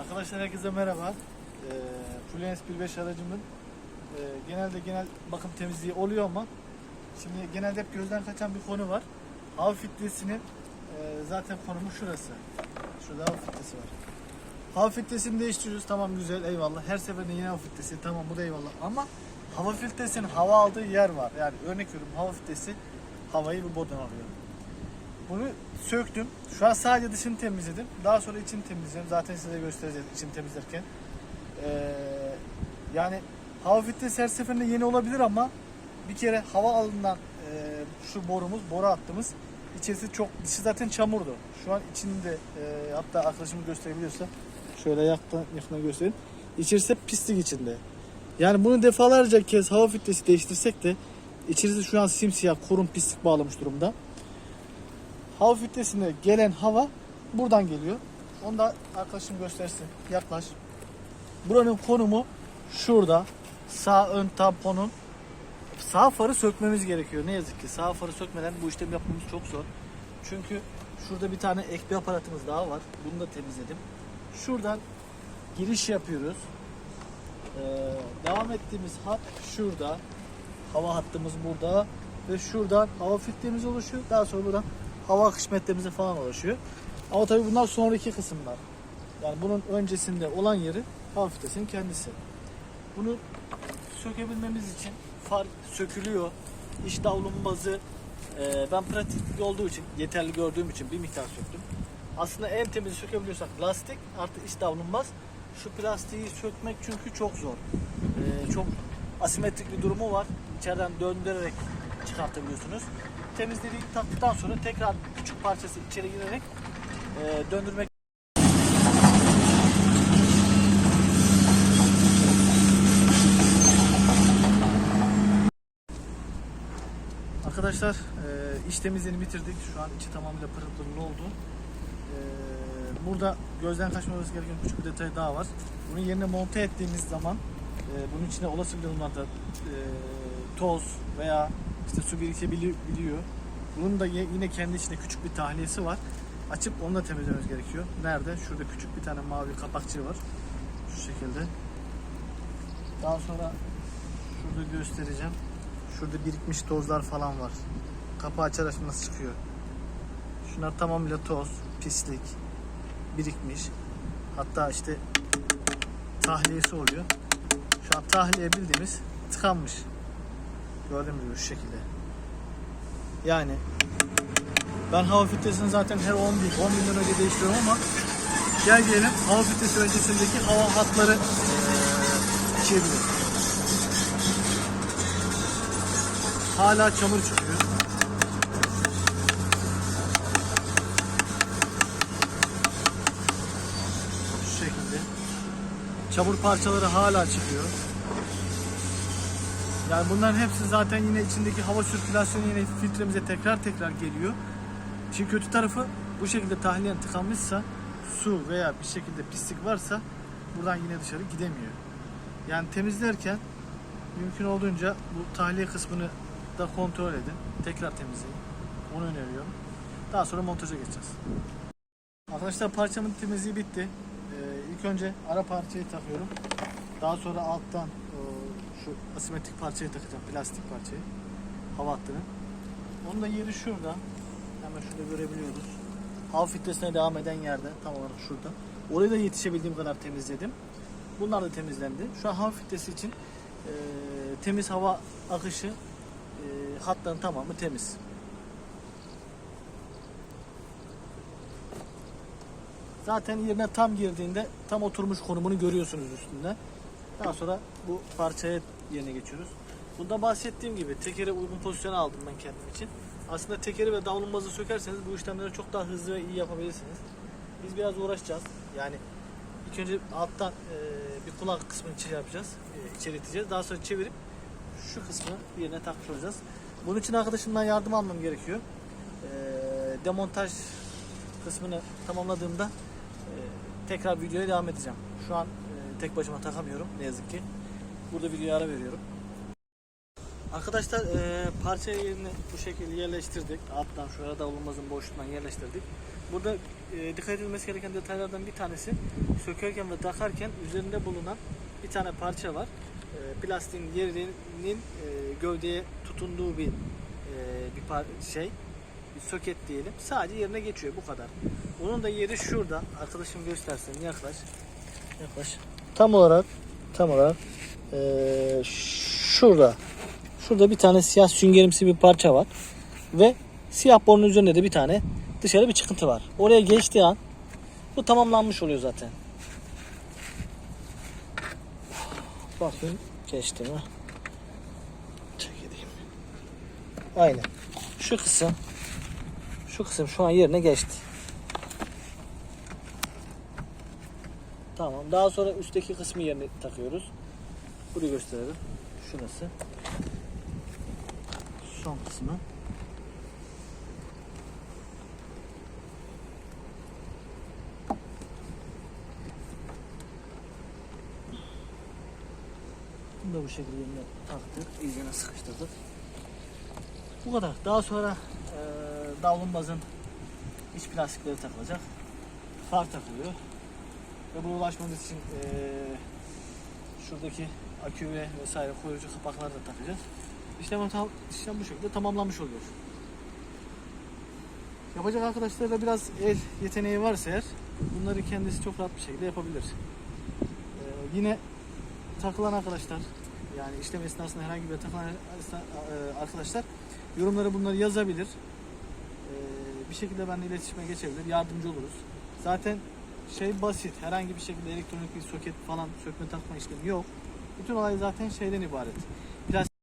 Arkadaşlar herkese merhaba. Ee, Fluence 15 aracımın e, genelde genel bakım temizliği oluyor ama şimdi genelde hep gözden kaçan bir konu var. Hava filtresinin e, zaten konumu şurası. Şurada hava filtresi var. Hava filtresini değiştiriyoruz. Tamam güzel eyvallah. Her seferinde yine hava filtresi. Tamam bu da eyvallah. Ama hava filtresinin hava aldığı yer var. Yani örnek veriyorum hava filtresi havayı bu bodan alıyor. Bunu söktüm. Şu an sadece dışını temizledim. Daha sonra içini temizleyeceğim. Zaten size göstereceğiz içini temizlerken. Ee, yani hava filtresi her seferinde yeni olabilir ama bir kere hava alınan e, şu borumuz, boru hattımız içerisi çok, dışı zaten çamurdu. Şu an içinde e, hatta arkadaşımız gösterebiliyorsa şöyle yaktan yakına göstereyim. İçerisi pislik içinde. Yani bunu defalarca kez hava filtresi değiştirsek de içerisi şu an simsiyah, kurum pislik bağlamış durumda. Hava filtresine gelen hava buradan geliyor. Onu da arkadaşım göstersin. Yaklaş. Buranın konumu şurada. Sağ ön tamponun sağ farı sökmemiz gerekiyor. Ne yazık ki sağ farı sökmeden bu işlemi yapmamız çok zor. Çünkü şurada bir tane ek bir aparatımız daha var. Bunu da temizledim. Şuradan giriş yapıyoruz. Ee, devam ettiğimiz hat şurada. Hava hattımız burada. Ve şuradan hava filtremiz oluşuyor. Daha sonra buradan hava akış metremize falan ulaşıyor. Ama tabii bunlar sonraki kısımlar. Yani bunun öncesinde olan yeri hava filtresinin kendisi. Bunu sökebilmemiz için far sökülüyor. İç davlumbazı e, ben pratik olduğu için, yeterli gördüğüm için bir miktar söktüm. Aslında en temizi sökebiliyorsak lastik artı iç davlumbaz. Şu plastiği sökmek çünkü çok zor. E, çok asimetrik bir durumu var. İçeriden döndürerek çıkartabiliyorsunuz. Temizlediği taktıktan sonra tekrar küçük parçası içeri girerek e, döndürmek Arkadaşlar e, iş temizliğini bitirdik. Şu an içi tamamıyla pırıl pırıl oldu. E, burada gözden kaçmaması gereken küçük bir detay daha var. Bunu yerine monte ettiğimiz zaman e, bunun içine olası bir durumlarda e, toz veya işte su birikebiliyor. Bunun da yine kendi içinde küçük bir tahliyesi var. Açıp onu da temizlememiz gerekiyor. Nerede? Şurada küçük bir tane mavi kapakçığı var. Şu şekilde. Daha sonra şurada göstereceğim. Şurada birikmiş tozlar falan var. Kapağı açar açmaz çıkıyor. Şunlar tamamıyla toz, pislik, birikmiş. Hatta işte tahliyesi oluyor. Şu an tahliye bildiğimiz tıkanmış. Gördüğünüz gibi şu şekilde. Yani ben hava filtresini zaten her 10 bin, 10 binden önce değiştiriyorum ama gel gelelim hava filtresi öncesindeki hava hatları içebilir. Hala çamur çıkıyor. Şekilde. Çamur parçaları hala çıkıyor. Yani bunların hepsi zaten yine içindeki hava sirkülasyonu yine filtremize tekrar tekrar geliyor. Şimdi kötü tarafı bu şekilde tahliyen tıkanmışsa su veya bir şekilde pislik varsa buradan yine dışarı gidemiyor. Yani temizlerken mümkün olduğunca bu tahliye kısmını da kontrol edin. Tekrar temizleyin. Onu öneriyorum. Daha sonra montaja geçeceğiz. Arkadaşlar parçamın temizliği bitti. Ee, ilk önce ara parçayı takıyorum. Daha sonra alttan şu asimetrik parçayı takacağım. Plastik parçayı. Hava hattının. Onun da yeri şurada. Hemen şurada görebiliyoruz. Hava filtresine devam eden yerde. Tam olarak şurada. Orayı da yetişebildiğim kadar temizledim. Bunlar da temizlendi. Şu an hava filtresi için e, temiz hava akışı e, hatların tamamı temiz. Zaten yerine tam girdiğinde tam oturmuş konumunu görüyorsunuz üstünde. Daha sonra bu parçaya yerine geçiyoruz. Bunda bahsettiğim gibi tekeri uygun pozisyona aldım ben kendim için. Aslında tekeri ve davlumbazı sökerseniz bu işlemleri çok daha hızlı ve iyi yapabilirsiniz. Biz biraz uğraşacağız. Yani ilk önce alttan e, bir kulak kısmını içeri yapacağız. E, içeri iteceğiz. Daha sonra çevirip şu kısmı yerine takmış olacağız. Bunun için arkadaşımdan yardım almam gerekiyor. E, demontaj kısmını tamamladığımda e, tekrar videoya devam edeceğim. Şu an tek başıma takamıyorum ne yazık ki. Burada videoya ara veriyorum. Arkadaşlar e, parça yerini bu şekilde yerleştirdik. Alttan şuraya davlumbazın boşluğundan yerleştirdik. Burada e, dikkat edilmesi gereken detaylardan bir tanesi sökerken ve takarken üzerinde bulunan bir tane parça var. E, plastiğin yerinin e, gövdeye tutunduğu bir e, bir par- şey, bir soket diyelim. Sadece yerine geçiyor bu kadar. Onun da yeri şurada. Arkadaşım göstersin. Yaklaş. Yaklaş. Tam olarak tam olarak e, şurada. Şurada bir tane siyah süngerimsi bir parça var. Ve siyah borunun üzerinde de bir tane dışarı bir çıkıntı var. Oraya geçtiği an bu tamamlanmış oluyor zaten. Bakayım geçti mi? Çek edeyim. Aynen. Şu kısım şu kısım şu an yerine geçti. Tamam. Daha sonra üstteki kısmı yerine takıyoruz. Burayı gösterelim. Şurası. Son kısmı. Bunu da bu şekilde yerine taktık. İyicene sıkıştırdık. Bu kadar. Daha sonra e, davlumbazın iç plastikleri takılacak. Far takılıyor. Ve buna ulaşmamız için e, şuradaki akü ve vesaire koruyucu kapakları da takacağız. İşlem, tam, işlem bu şekilde tamamlanmış oluyor. Yapacak arkadaşlar da biraz el yeteneği varsa eğer bunları kendisi çok rahat bir şekilde yapabilir. Ee, yine takılan arkadaşlar yani işlem esnasında herhangi bir takılan arkadaşlar yorumlara bunları yazabilir. Ee, bir şekilde benimle iletişime geçebilir. Yardımcı oluruz. Zaten şey basit. Herhangi bir şekilde elektronik bir soket falan sökme takma işlemi yok. Bütün olay zaten şeyden ibaret.